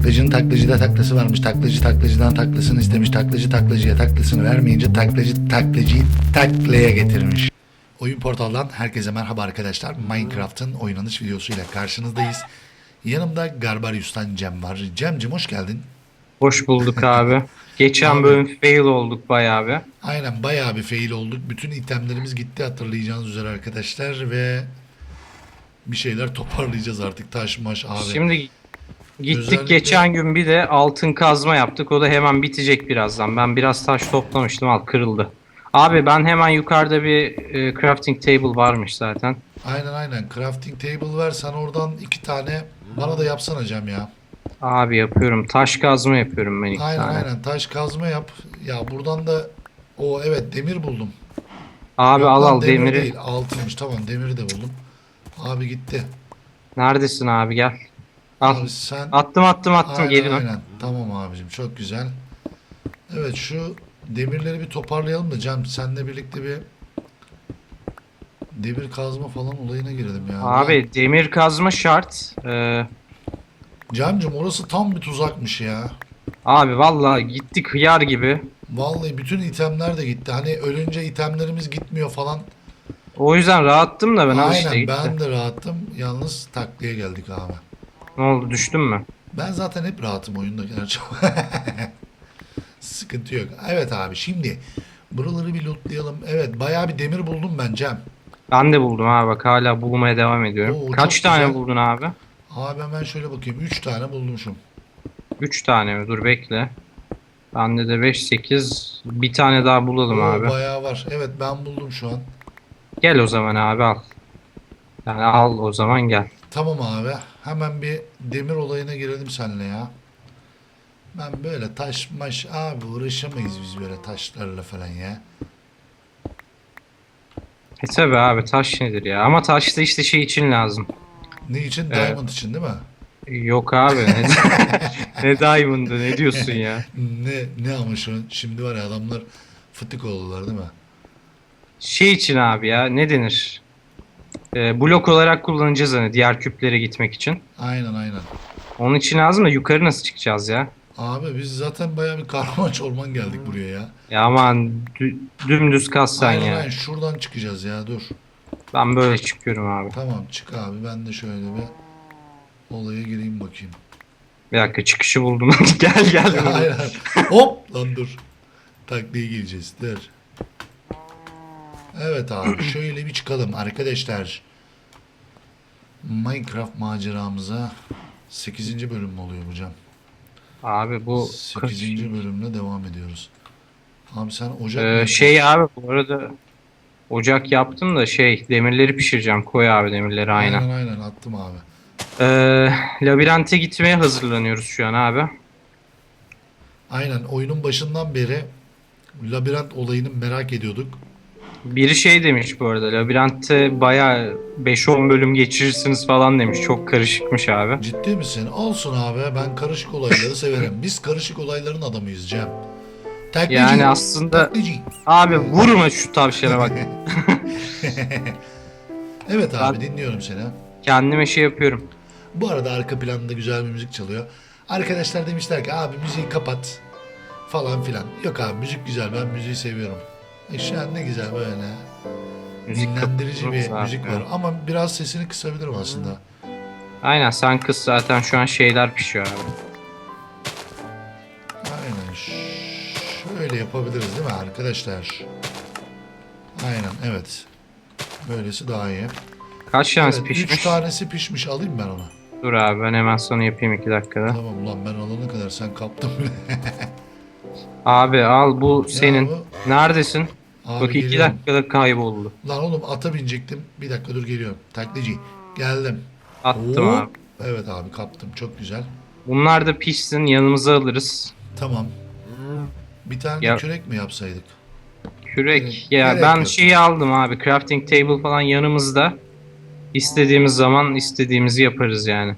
Taklacının taklacıda taklası varmış. Taklacı taklacıdan taklasını istemiş. Taklacı taklacıya taklasını vermeyince taklacı taklacıyı taklaya getirmiş. Oyun portaldan herkese merhaba arkadaşlar. Minecraft'ın oynanış videosuyla karşınızdayız. Yanımda Garbarius'tan Cem var. Cem'cim hoş geldin. Hoş bulduk abi. Geçen Abi. bölüm fail olduk bayağı bir. Aynen bayağı bir fail olduk. Bütün itemlerimiz gitti hatırlayacağınız üzere arkadaşlar ve bir şeyler toparlayacağız artık taş maş abi. Şimdi gittik Özellikle- geçen gün bir de altın kazma yaptık. O da hemen bitecek birazdan. Ben biraz taş toplamıştım al kırıldı. Abi ben hemen yukarıda bir e, crafting table varmış zaten. Aynen aynen crafting table ver sen oradan iki tane bana da yapsana Cem ya. Abi yapıyorum. Taş kazma yapıyorum ben iki Aynen tane. aynen taş kazma yap. Ya buradan da o evet demir buldum. Abi Yok al lan, al demiri. değil altınmış tamam demiri de buldum. Abi gitti. Neredesin abi gel. Al. Sen Attım attım attım aynen, geri dön. aynen. Tamam abicim çok güzel. Evet şu demirleri bir toparlayalım da Cem senle birlikte bir demir kazma falan olayına girelim ya. Abi demir kazma şart. Ee, Cem'cim orası tam bir tuzakmış ya. abi vallahi gittik hıyar gibi. Vallahi bütün itemler de gitti. Hani ölünce itemlerimiz gitmiyor falan. O yüzden rahattım da ben işte Aynen gitti. ben de rahattım. Yalnız takliye geldik abi. Ne oldu düştün mü? Ben zaten hep rahatım oyunda gerçi. Sıkıntı yok. Evet abi şimdi buraları bir lootlayalım. Evet bayağı bir demir buldum ben Cem. Ben de buldum abi bak hala bulmaya devam ediyorum. Oo, Kaç çok tane güzel. buldun abi? Abi hemen şöyle bakayım. 3 tane bulmuşum. 3 tane mi? Dur bekle. Bende de 5 8 bir tane daha bulalım Oo, abi. Bayağı var. Evet ben buldum şu an. Gel o zaman abi al. Yani al o zaman gel. Tamam abi. Hemen bir demir olayına girelim seninle ya. Ben böyle taş maş abi uğraşamayız biz böyle taşlarla falan ya. E tabi abi taş nedir ya? Ama taş da işte şey için lazım. Ne için? Evet. Diamond için değil mi? Yok abi ne, ne diamond'ı ne diyorsun ya? Ne ne ama şu şimdi var ya adamlar fıtık oldular değil mi? Şey için abi ya ne denir? Ee, blok olarak kullanacağız hani diğer küplere gitmek için. Aynen aynen. Onun için lazım da yukarı nasıl çıkacağız ya? Abi biz zaten bayağı bir karmaç orman geldik buraya ya. Ya aman dü- dümdüz kas sen aynen ya. aynen şuradan çıkacağız ya dur. Ben böyle çıkıyorum abi. Tamam çık abi ben de şöyle bir olaya gireyim bakayım. Bir dakika çıkışı buldum. gel gel. buraya. aynen. Hop lan dur. Takliye gireceğiz dur. Evet abi şöyle bir çıkalım arkadaşlar. Minecraft maceramıza 8. bölüm mü oluyor hocam? Abi bu 8. bölümle devam ediyoruz. Abi sen ocak Ee, şey abi bu arada ocak yaptım da şey demirleri pişireceğim. Koy abi demirleri aynen. Aynen aynen attım abi. Ee, labirente gitmeye hazırlanıyoruz şu an abi. Aynen oyunun başından beri labirent olayını merak ediyorduk. Biri şey demiş bu arada labirentte baya 5-10 bölüm geçirirsiniz falan demiş. Çok karışıkmış abi. Ciddi misin? Olsun abi ben karışık olayları severim. Biz karışık olayların adamıyız Cem. Taklici. Yani aslında Taklici. abi vurma şu tavşana bak. evet abi dinliyorum seni. Kendime şey yapıyorum. Bu arada arka planda güzel bir müzik çalıyor. Arkadaşlar demişler ki abi müziği kapat falan filan. Yok abi müzik güzel ben müziği seviyorum. E şu an ne güzel böyle. Müzik dinlendirici bir kapatılmış müzik zaten. var. Ama biraz sesini kısabilirim aslında. Aynen sen kız zaten şu an şeyler pişiyor abi. Aynen. Şöyle yapabiliriz değil mi arkadaşlar? Aynen evet. Böylesi daha iyi. Kaç tanesi Evet, pişmiş? Üç tanesi pişmiş alayım ben onu. Dur abi ben hemen sana yapayım 2 dakikada. Tamam ulan ben alana kadar sen kaptın bile. Abi al bu senin. bu- Neredesin? Abi Bak 2 geliyorum. dakikada kayboldu. Lan oğlum ata binecektim. Bir dakika dur geliyorum. Taklici. Geldim. Attım Hop. abi. Evet abi kaptım. Çok güzel. Bunlar da pişsin yanımıza alırız. Tamam. Bir tane de Ya- kürek mi yapsaydık? Kürek. Gerek- ya gerek ben yok. şeyi aldım abi. Crafting table falan yanımızda. İstediğimiz zaman istediğimizi yaparız yani.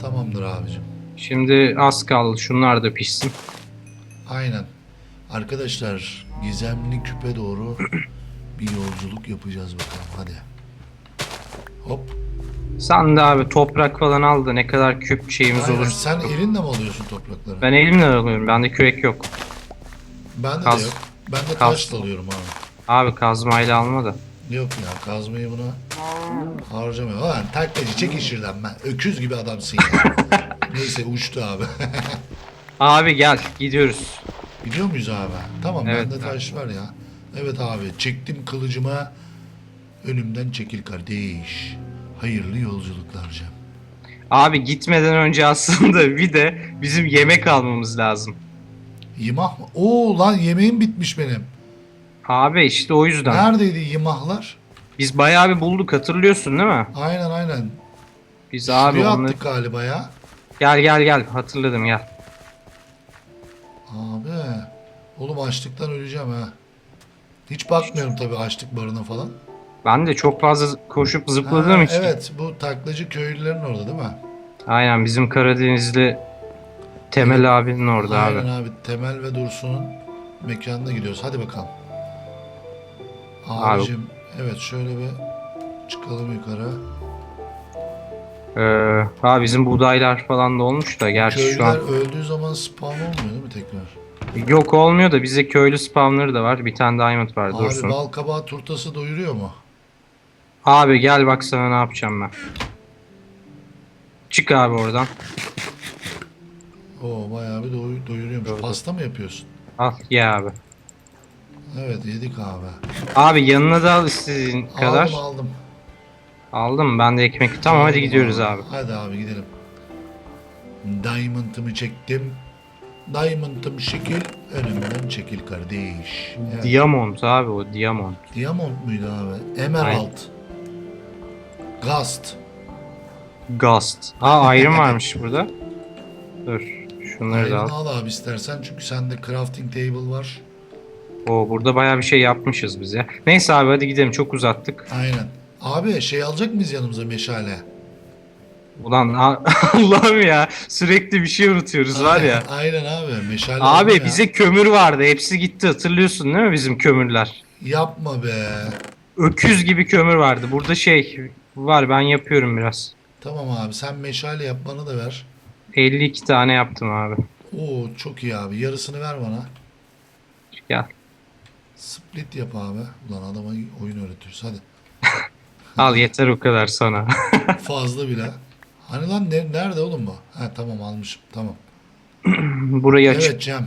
Tamamdır abicim. Şimdi az kaldı. Şunlar da pişsin. Aynen. Arkadaşlar gizemli küpe doğru bir yolculuk yapacağız bakalım hadi. Hop. Sen de abi toprak falan al da ne kadar küp şeyimiz Aynen, olur. Sen elinle mi alıyorsun toprakları? Ben elimle alıyorum. Bende kürek yok. Bende Kaz- de yok. Ben de Kaz- taş alıyorum abi. Abi kazmayla alma da. Yok ya kazmayı buna harcamıyor. Lan taklacı çek işirden ben. Öküz gibi adamsın ya. Neyse uçtu abi. Abi gel gidiyoruz. Gidiyor muyuz abi? Tamam Evet bende abi. taş var ya. Evet abi çektim kılıcıma. Önümden çekil kardeş. Hayırlı yolculuklar Cem. Abi gitmeden önce aslında bir de bizim yemek almamız lazım. Yimah mı? Oo lan yemeğim bitmiş benim. Abi işte o yüzden. Neredeydi yimahlar? Biz bayağı bir bulduk hatırlıyorsun değil mi? Aynen aynen. Biz abi Şuraya onları... attık galiba ya. Gel gel gel hatırladım gel. Abi. Oğlum açlıktan öleceğim ha. Hiç bakmıyorum tabii açlık barına falan. Ben de çok fazla koşup zıpladığım Ha, için. Evet bu taklacı köylülerin orada değil mi? Aynen bizim Karadenizli Temel abinin orada Aynen abi. abi. Temel ve Dursun'un mekanına gidiyoruz. Hadi bakalım. Abi. Abicim evet şöyle bir çıkalım yukarı. Ee, abi bizim buğdaylar falan da olmuş da gerçi şu Köylüler an öldüğü zaman spawn olmuyor değil mi tekrar? yok olmuyor da bize köylü spamları da var. Bir tane diamond var Abi dursun. bal kabağı turtası doyuruyor mu? Abi gel bak sana ne yapacağım ben. Çık abi oradan. Oo bayağı bir doy doyuruyormuş. Evet. Pasta mı yapıyorsun? Al ye abi. Evet yedik abi. Abi yanına da al istediğin kadar. Aldım aldım. Aldım ben de ekmek. Tamam hadi Aldım gidiyoruz abi. Hadi abi gidelim. Diamond'ımı çektim. Diamond'ım şekil, önümden çekil kardeş. Evet. Diamond abi o diamond. Diamond muydu abi? Emerald. Gast. Ghost. Aa iron varmış burada. Dur. Şunları da Ayrını al. al abi istersen çünkü sende crafting table var. Oo burada bayağı bir şey yapmışız biz ya. Neyse abi hadi gidelim çok uzattık. Aynen. Abi şey alacak mıyız yanımıza meşale? Ulan a- Allah'ım ya sürekli bir şey unutuyoruz var ya. Aynen abi meşale Abi ya. bize kömür vardı hepsi gitti hatırlıyorsun değil mi bizim kömürler? Yapma be. Öküz gibi kömür vardı. Burada şey var ben yapıyorum biraz. Tamam abi sen meşale yap bana da ver. 52 tane yaptım abi. Oo çok iyi abi yarısını ver bana. Gel. Split yap abi. Ulan adama oyun öğretiyoruz hadi. Al yeter o kadar sana. Fazla bile. Hani lan ne- nerede oğlum bu? Ha tamam almışım tamam. Burayı aç. Evet Cem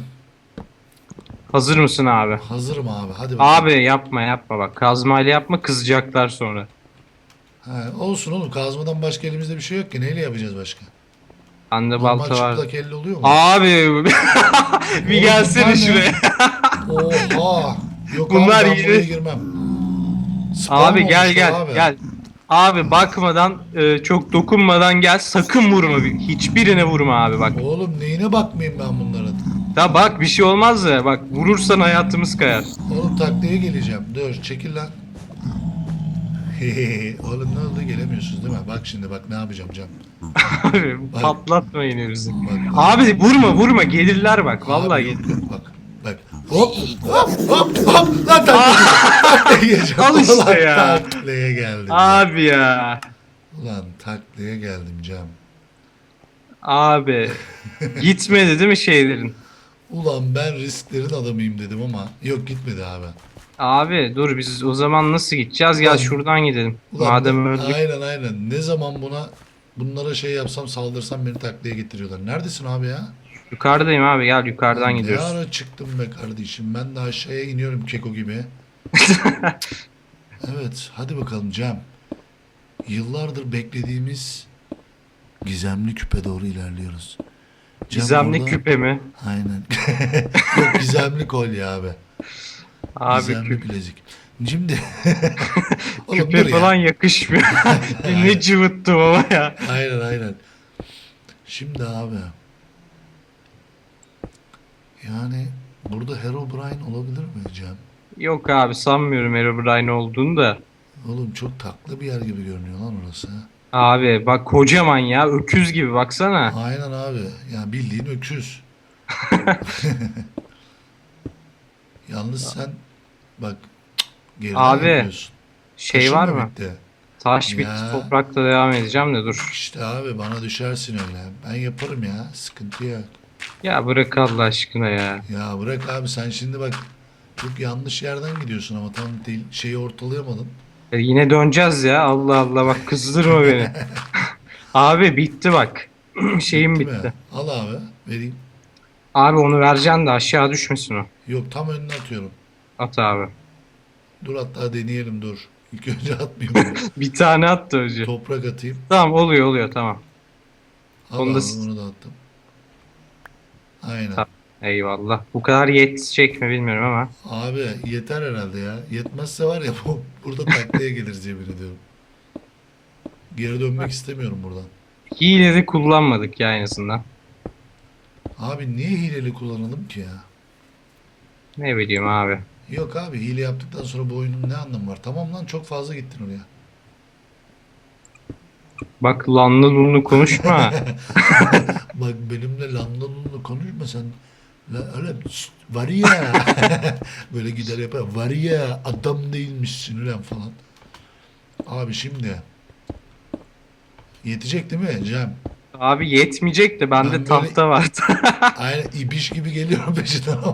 Hazır mısın abi? hazırım abi hadi bakalım. Abi yapma yapma bak. Kazmayla yapma kızacaklar sonra. Ha, olsun oğlum kazmadan başka elimizde bir şey yok ki neyle yapacağız başka? Bende Normal balta var. çıplak elle oluyor mu? Abi bir Oğlum gelsene bunlar ne? şuraya. Oha. Yok Bunlar abi ben yine- buraya girmem. Spam Abi gel olmuş gel abi. gel. Abi bakmadan e, çok dokunmadan gel sakın vurma. bir- Hiçbirine vurma abi bak. Oğlum neyine bakmayayım ben bunların? Da bak bir şey olmaz ya. Bak vurursan hayatımız kayar. Oğlum taklaya geleceğim. Dur çekil lan. Oğlum ne oldu gelemiyorsunuz değil mi? Bak şimdi bak ne yapacağım Cem. Abi patlatmayın bizi. Bak. Abi vurma vurma gelirler bak. Vallahi Abi, gelir. yok, yok, Bak bak. Hop hop hop hop. Lan taklaya geleceğim. Al işte Ulan ya. Taklaya geldim. Abi ya. Ulan taklaya geldim Cem. Abi. Gitmedi değil mi şeylerin? Ulan ben risklerin adamıyım dedim ama yok gitmedi abi. Abi dur biz o zaman nasıl gideceğiz? Gel Ulan- şuradan gidelim. Ulan Madem öldük. Aynen aynen. Ne zaman buna bunlara şey yapsam saldırsam beni taklaya getiriyorlar. Neredesin abi ya? Yukarıdayım abi gel yukarıdan Ne gidiyoruz. ara çıktım be kardeşim. Ben de aşağıya iniyorum keko gibi. evet hadi bakalım Cem. Yıllardır beklediğimiz gizemli küpe doğru ilerliyoruz. Cem Gizemli orada- küpe mi? Aynen. Yok gizemli kolye abi. Abi gizemli küpe, bilezik. Şimdi Oğlum küpe dur ya. falan yakışmıyor. ne cıvıttım ama ya. Aynen aynen. Şimdi abi. Yani burada Herobrine olabilir mi Cem? Yok abi sanmıyorum Herobrine olduğunu da. Oğlum çok taklı bir yer gibi görünüyor lan orası. Abi bak kocaman ya öküz gibi baksana. Aynen abi. Yani bildiğin öküz. Yalnız sen bak geriden Abi, yapıyorsun. Şey Taşın var mı bitti? Taş Ya. bitti toprakla devam edeceğim de dur. İşte abi bana düşersin öyle. Ben yaparım ya. Sıkıntı yok. Ya bırak Allah aşkına ya. Ya bırak abi sen şimdi bak çok yanlış yerden gidiyorsun ama tam değil, şeyi ortalayamadın. E, yine döneceğiz ya Allah Allah bak kızdırma beni. Abi bitti bak. Şeyim mi? bitti. Al abi vereyim. Abi onu vereceksin de aşağı düşmesin o. Yok tam önüne atıyorum. At abi. Dur hatta deneyelim dur. İlk önce atmayayım. Bir tane at da önce. Toprak atayım. Tamam oluyor oluyor tamam. Al Onu da onu da attım. Aynen. Tamam. Eyvallah. Bu kadar yetecek mi bilmiyorum ama. Abi yeter herhalde ya. Yetmezse var ya bu burada taklaya geliriz yemin ediyorum. Geri dönmek istemiyorum buradan. Hile de kullanmadık ya en azından. Abi niye hileli kullanalım ki ya? Ne bileyim abi. Yok abi hile yaptıktan sonra bu oyunun ne anlamı var? Tamam lan çok fazla gittin oraya. Bak lanlı lunlu konuşma. Bak benimle lanlanınla konuşma sen. La, öyle "Şşt, var ya. Böyle gider yapar. Var ya adam değilmişsin ulan falan. Abi şimdi. Yetecek değil mi Cem? abi yetmeyecek de bende Ben böyle- tahta vardı. Aynen ibiş gibi geliyorum peşinden ama.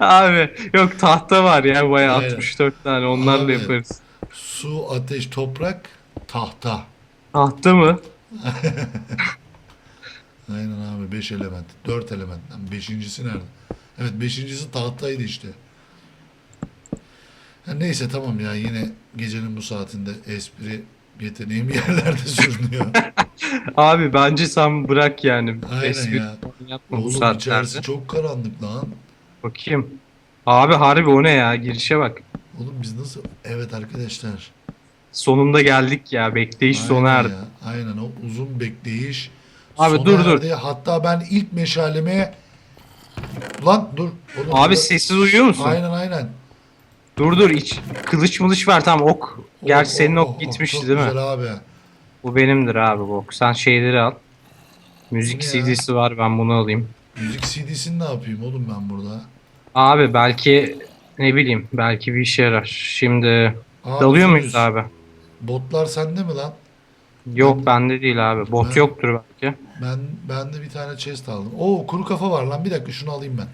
abi yok tahta var ya bayağı Aynen. 64 tane onlarla Abi. yaparız. Su, ateş, toprak, tahta. Tahta mı? Aynen abi 5 element. 4 element. Lan beşincisi nerede? Evet beşincisi tahtaydı işte. Ha, neyse tamam ya yine gecenin bu saatinde espri yeteneğim yerlerde sürünüyor. Abi bence sen bırak yani. Aynen Espri ya. Yapma bu Oğlum saatlerde. içerisi çok karanlık lan. Bakayım. Abi harbi o ne ya girişe bak. Oğlum biz nasıl... Evet arkadaşlar. Sonunda geldik ya bekleyiş sona Aynen erdi. ya, Aynen o uzun bekleyiş. Abi sona dur, dur. erdi. Hatta ben ilk meşaleme... Lan dur. Oğlum, Abi dur. sessiz uyuyor musun? Aynen aynen. Dur dur iç. Kılıç mılıç var tamam ok. Gerçi Oh, senin oh, ok oh, gitmişti çok değil mi? Güzel abi. Bu benimdir abi bu ok. Sen şeyleri al. Müzik Bu ne ya? CD'si var ben bunu alayım. Müzik CD'sini ne yapayım oğlum ben burada? Abi belki ne bileyim belki bir işe yarar. Şimdi Aa, dalıyor muyuz abi? Botlar sende mi lan? Yok Ben- bende değil abi. Bot Ben- yoktur belki. Ben ben de bir tane chest aldım. Oo kuru kafa var lan. Bir dakika şunu alayım ben.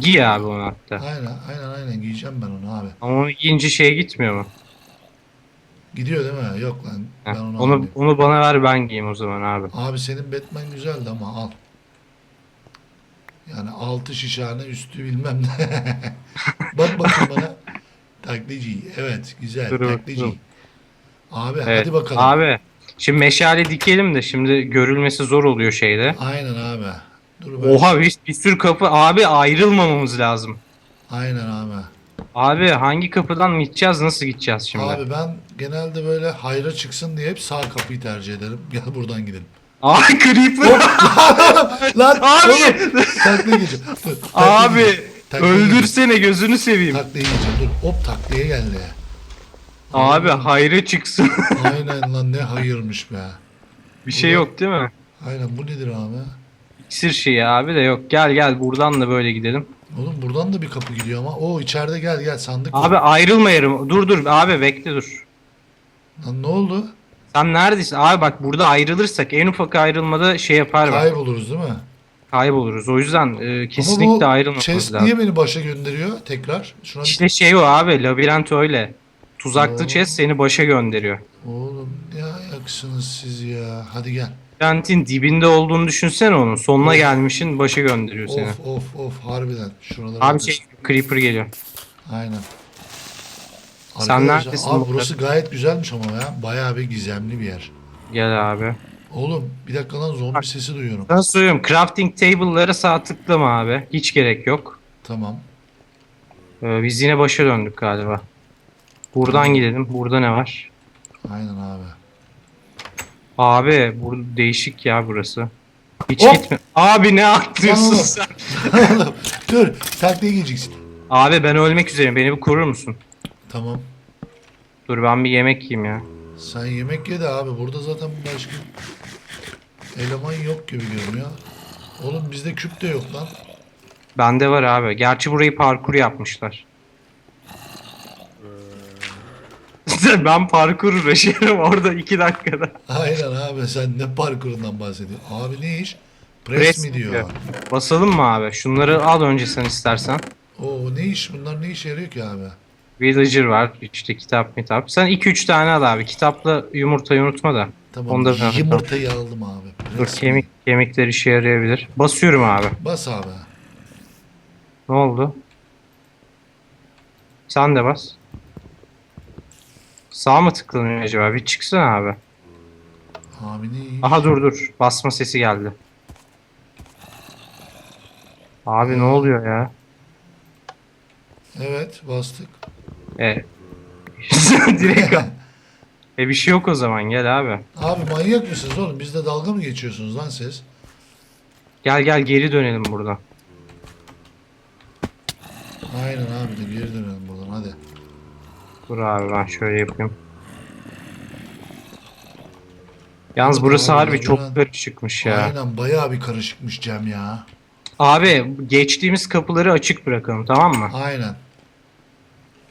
Giy abi onu hatta. Aynen aynen aynen giyeceğim ben onu abi. Ama onu giyince şeye gitmiyor mu? Gidiyor değil mi? Yok lan. Ben Heh, onu, onu, almayayım. onu bana ver ben giyeyim o zaman abi. Abi senin Batman güzeldi ama al. Yani altı şişhane üstü bilmem ne. Bak bakayım bana. Taklidi. Evet güzel. Dur taklidi. bakalım. Abi Evet. hadi bakalım. Abi şimdi meşale dikelim de şimdi görülmesi zor oluyor şeyde. Aynen abi. Dur ben- Oha bir, bir sürü kapı. Abi ayrılmamamız lazım. Aynen abi. Abi hangi kapıdan gideceğiz nasıl gideceğiz şimdi? Abi, ben genelde böyle hayra çıksın diye hep sağ kapıyı tercih ederim. Gel buradan gidelim. Creeper. Lan Abi! oğlum. Taklaya geçeceğim. Dur, taklaya Abi öldürsene gözünü seveyim. Taklaya geçeceğim. Dur hop taklaya geldi. Abi hayra çıksın. Aynen lan ne hayırmış be. bir şey yok değil mi? Aynen bu nedir abi? İksir şeyi abi de yok. Gel gel buradan da böyle gidelim. Oğlum buradan da bir kapı gidiyor ama. O içeride gel gel sandık var. Abi ayrılmayarım. Dur dur abi bekle dur. Lan ne oldu? Sen neredesin? Abi bak burada ayrılırsak en ufak ayrılmada şey yapar bak. Kayboluruz değil mi? Kayboluruz. O yüzden e, Ama kesinlikle bu ayrılmamız chest lazım. niye beni başa gönderiyor tekrar? Şuna bir- İşte şey o abi labirent öyle. Tuzaklı chest seni başa gönderiyor. Oğlum ne ayaksınız siz ya. Hadi gel. Labirentin dibinde olduğunu düşünsene onun. Sonuna Of. gelmişin başa gönderiyor seni. Of of of harbiden. Şuralara Abi bakın. şey creeper geliyor. Aynen. Sen neredesin Abi bu burası gayet güzelmiş ama ya. Bayağı bir gizemli bir yer. Gel abi. Oğlum bir dakika lan zombi sesi duyuyorum. Ben söylüyorum crafting table'lara sağ tıklama abi. Hiç gerek yok. Tamam. Ee, biz yine başa döndük galiba. Buradan gidelim. Burada ne var? Aynen abi. Abi burada değişik ya burası. Hiç Hop! gitme. Abi ne atlıyorsun Oğlum. sen? Oğlum dur. Taklaya geleceksin. Abi ben ölmek üzereyim. Beni bir korur musun? Tamam. Dur ben bir yemek yiyeyim ya. Sen yemek ye de abi. Burada zaten başka eleman yok gibi görünüyor. Oğlum bizde küp de yok lan. Bende var abi. Gerçi burayı parkur yapmışlar. Zaten ben parkur uğraşıyorum orada 2 dakikada. Aynen abi sen ne parkurundan bahsediyorsun? Abi ne iş? Press, Press mi diyor? Basalım mı abi? Şunları al önce sen istersen. Oo ne iş? Bunlar ne işe yarıyor ki abi? Villager var. işte kitap kitap. Sen 2-3 tane al abi. Kitapla yumurtayı unutma da. Tamam Onda ben- yumurtayı aldım abi. Dur Press mi? kemik kemikler işe yarayabilir. Basıyorum abi. Bas abi. Ne oldu? Sen de bas. Sağ mı tıklanıyor acaba? Bir çıksana abi. Abi ne? Aha dur dur. Basma sesi geldi. Abi ne oluyor ya? Evet bastık. E. Direkt al. E bir şey yok o zaman gel abi. Abi manyak mısınız oğlum? Bizde dalga mı geçiyorsunuz lan siz? Gel gel geri dönelim buradan. Aynen abi de geri dönelim buradan hadi. Dur abi ben şöyle yapayım. Yalnız burası harbi çok karışıkmış ya. Aynen bayağı bir karışıkmış Cem ya. Abi geçtiğimiz kapıları açık bırakalım tamam mı? Aynen.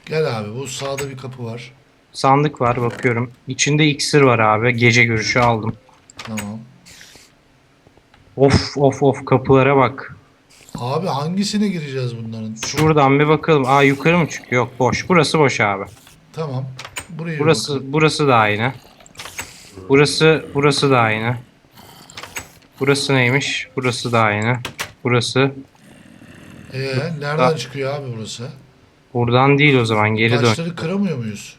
Gel abi bu sağda bir kapı var. Sandık var bakıyorum. İçinde iksir var abi. Gece görüşü aldım. Tamam. Of of of kapılara bak. Abi hangisine gireceğiz bunların? Şuradan bir bakalım. Aa yukarı mı çıkıyor? Yok boş. Burası boş abi. Tamam. Buraya Burası bakalım. burası da aynı. Burası burası da aynı. Burası neymiş? Burası da aynı. Burası Ee, nereden çıkıyor abi burası? buradan değil o zaman geri dön. Taşları kıramıyor muyuz?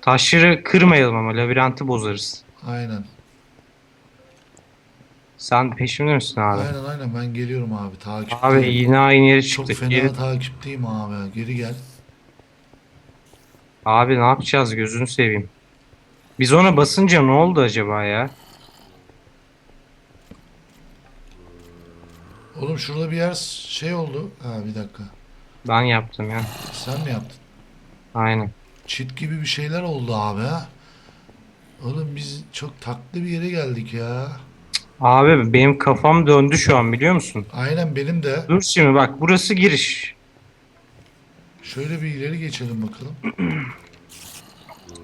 Taşları kırmayalım ama labirenti bozarız. Aynen. Sen peşimde misin abi? Aynen aynen ben geliyorum abi takipteyim. Abi yine aynı yere Çok çıktık. fena Geri... takipteyim abi. Geri gel. Abi ne yapacağız gözünü seveyim. Biz ona basınca ne oldu acaba ya? Oğlum şurada bir yer şey oldu. Ha bir dakika. Ben yaptım ya. Sen mi yaptın? Aynen. Çit gibi bir şeyler oldu abi ha. Oğlum biz çok taklı bir yere geldik ya. Abi benim kafam döndü şu an biliyor musun? Aynen benim de. Dur şimdi bak burası giriş. Şöyle bir ileri geçelim bakalım.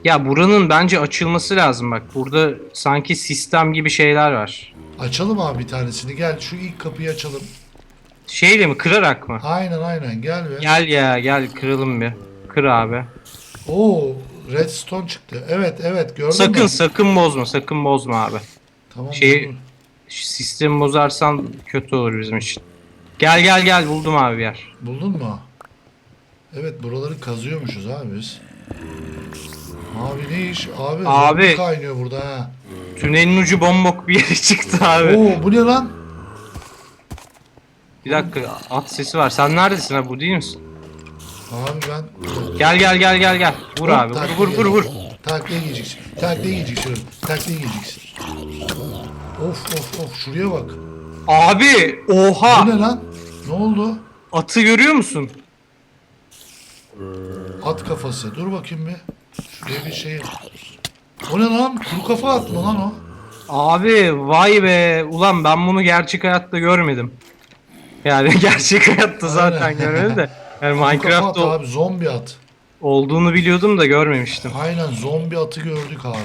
Ya buranın bence açılması lazım bak. Burada sanki sistem gibi şeyler var. Açalım abi bir tanesini. Gel şu ilk kapıyı açalım. Şeyle mi kırarak mı? Aynen aynen gel be. Gel ya gel kıralım bir. Kır abi. Oo redstone çıktı. Evet evet gördün Sakın mü? sakın bozma sakın bozma abi. Tamam. Şey-. Şu Sistemi bozarsan kötü olur bizim için. Gel gel gel buldum abi bir yer. Buldun mu? Evet buraları kazıyormuşuz abi biz. Abi ne iş? Abi, Abi. zombi kaynıyor burada ha. Tünelin ucu bombok bir yere çıktı abi. Oo bu ne lan? Bir dakika at sesi var. Sen neredesin abi bu değil misin? Abi ben... Gel gel gel gel gel. Vur abi vur vur vur vur. Takla giyeceksin. Takla giyeceksin. Takla giyeceksin. Of of of şuraya bak. Abi Bu oha ne lan? Ne oldu? atı görüyor musun? At kafası. Dur bakayım bir. Şuraya bir şey... O ne lan? Kuru kafa at mı lan o? Abi vay be ulan ben bunu gerçek hayatta görmedim. Yani gerçek hayatta zaten görmedim de. Yani Kuru kafa Minecraft at ol- abi. Zombi at. olduğunu biliyordum da görmemiştim. Aynen zombi atı gördük abi.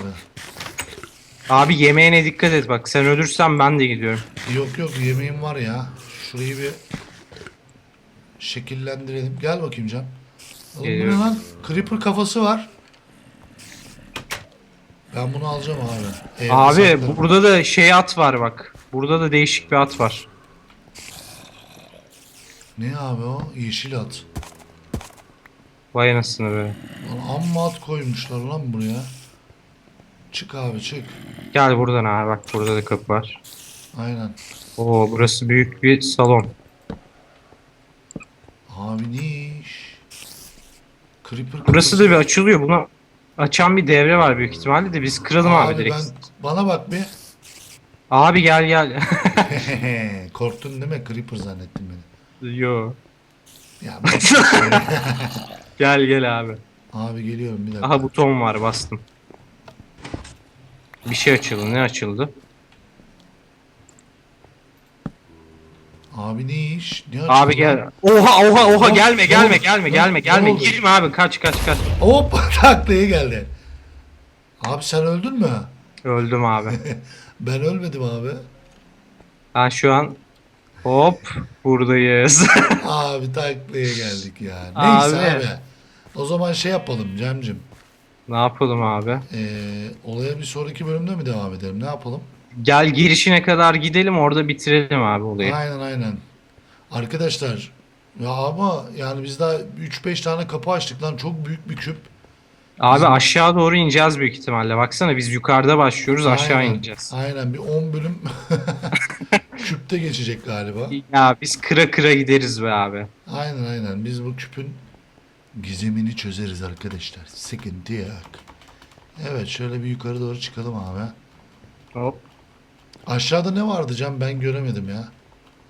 Abi yemeğine dikkat et bak sen ölürsen ben de gidiyorum. Yok yok yemeğim var ya. Şurayı bir şekillendirelim. Gel bakayım Can. Oğlum bu ne Geliyorum. lan? Creeper kafası var. Ben bunu alacağım abi. Evde Abi saklarım. burada da şey at var bak. Burada da değişik bir at var. Ne abi o? Yeşil at. Vay anasını be. Lan amma at koymuşlar lan buraya. Çık abi çık. Gel buradan abi bak burada da kapı var. Aynen. Oo burası büyük bir salon. Abi ne iş? Creeper Burası da bir açılıyor. Bunu açan bir devre var büyük ihtimalle de biz kıralım abi, direkt. ben bana bak bir. Abi gel gel. Korktun değil mi? Creeper zannettin beni. Yo. Ya. Gel gel abi. abi geliyorum bir dakika. Aha buton var bastım. Bir şey açıldı. Ne açıldı? Abi ne iş? Ne Abi gel. Oha oha oha Ne gelme gelme Ne gelme gelme Ne gelme. oldu? Girme abi kaç kaç kaç. Hop taklaya geldi. Abi sen öldün mü? Öldüm abi. Ben ölmedim abi. Ben şu an hop buradayız. Abi taklaya geldik ya. Neyse abi. Abi. O zaman şey yapalım Cemcim. ne yapalım abi? Ee, olaya bir sonraki bölümde mi devam edelim? Ne yapalım? Gel girişine kadar gidelim orada bitirelim abi olayı. Aynen aynen. Arkadaşlar ya ama yani biz daha 3-5 tane kapı açtık lan çok büyük bir küp. Abi aşağı doğru ineceğiz büyük ihtimalle. Baksana biz yukarıda başlıyoruz aşağı Aynen, ineceğiz. Aynen bir 10 bölüm küpte geçecek galiba. Ya biz kıra kıra gideriz be abi. Aynen aynen biz bu küpün gizemini çözeriz arkadaşlar. Sıkıntı yok. Evet şöyle bir yukarı doğru çıkalım abi. Hop. Aşağıda ne vardı Can ben göremedim ya.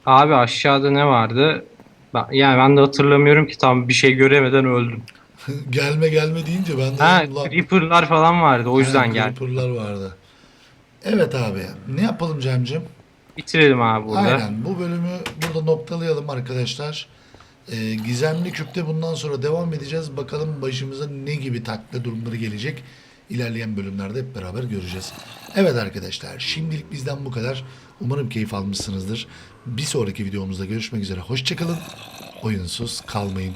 Abi aşağıda ne vardı? Ben- Yani ben de hatırlamıyorum ki tam bir şey göremeden öldüm. gelme gelme deyince ben de Ha dedim, "Ulan, creeper'lar falan vardı o yüzden aynen, gel. creeper'lar vardı. Evet abi ne yapalım Cem'cim? Bitirelim abi burada. Aynen bu bölümü burada noktalayalım arkadaşlar. Ee, gizemli küpte bundan sonra devam edeceğiz. Bakalım başımıza ne gibi takla durumları gelecek. İlerleyen bölümlerde hep beraber göreceğiz. Evet arkadaşlar şimdilik bizden bu kadar. Umarım keyif almışsınızdır. Bir sonraki videomuzda görüşmek üzere. Hoşçakalın. Oyunsuz kalmayın.